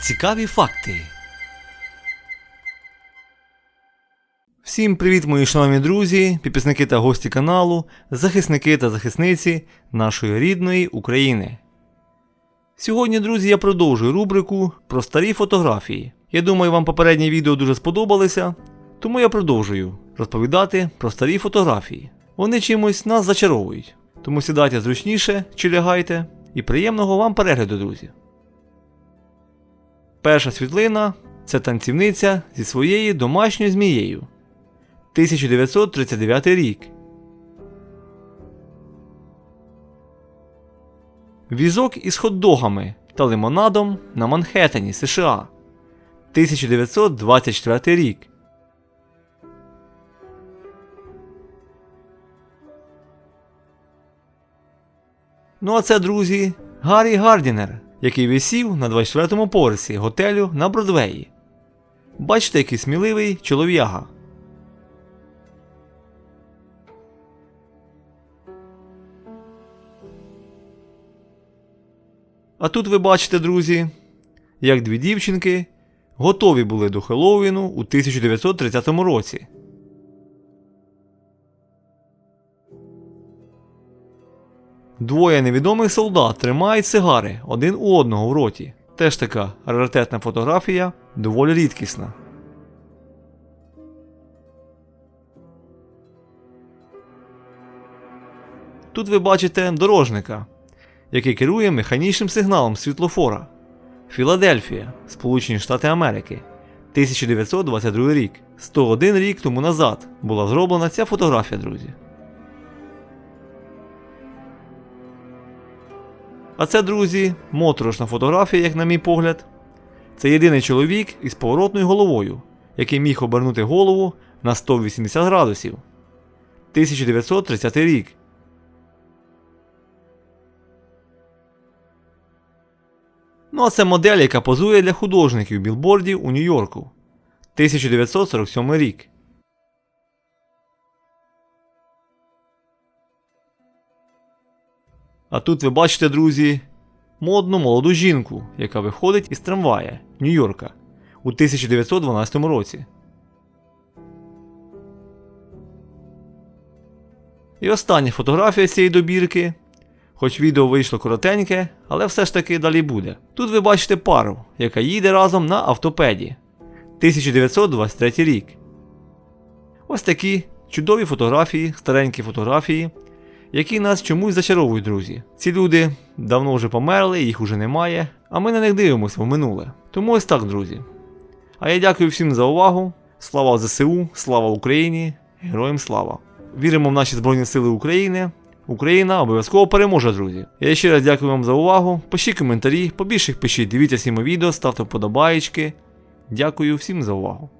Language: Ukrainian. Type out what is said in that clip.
Цікаві факти. Всім привіт, мої шановні друзі, підписники та гості каналу, захисники та захисниці нашої рідної України. Сьогодні, друзі, я продовжую рубрику про старі фотографії. Я думаю, вам попередні відео дуже сподобалися, тому я продовжую розповідати про старі фотографії. Вони чимось нас зачаровують. Тому сідайте зручніше чи лягайте і приємного вам перегляду, друзі. Перша світлина це танцівниця зі своєю домашньою змією. 1939 рік. Візок із хот-догами та лимонадом на Манхеттені, США. 1924 рік. Ну а це, друзі, Гаррі Гардінер, який висів на 24-му поверсі готелю на Бродвеї. Бачите, який сміливий чолов'яга. А тут ви бачите, друзі, як дві дівчинки готові були до Хеллоуіну у 1930 році. Двоє невідомих солдат тримають сигари один у одного в роті. Теж така раритетна фотографія, доволі рідкісна. Тут ви бачите дорожника, який керує механічним сигналом світлофора. Філадельфія, Сполучені Штати Америки, 1922 рік. 101 рік тому назад була зроблена ця фотографія, друзі. А це, друзі, моторошна фотографія, як на мій погляд. Це єдиний чоловік із поворотною головою, який міг обернути голову на 180 градусів. 1930 рік. Ну а це модель, яка позує для художників білбордів у Нью-Йорку. 1947 рік. А тут ви бачите, друзі, модну молоду жінку, яка виходить із трамвая Нью-Йорка у 1912 році. І остання фотографія цієї добірки. Хоч відео вийшло коротеньке, але все ж таки далі буде. Тут ви бачите пару, яка їде разом на автопеді. 1923 рік. Ось такі чудові фотографії, старенькі фотографії, які нас чомусь зачаровують, друзі. Ці люди давно вже померли, їх уже немає, а ми на них дивимося в минуле. Тому ось так, друзі. А я дякую всім за увагу. Слава ЗСУ, слава Україні, героям слава! Віримо в наші Збройні Сили України. Україна обов'язково переможе, друзі. Я ще раз дякую вам за увагу. Пишіть коментарі, побільше пишіть, дивіться всі мої відео, ставте вподобаєчки. Дякую всім за увагу.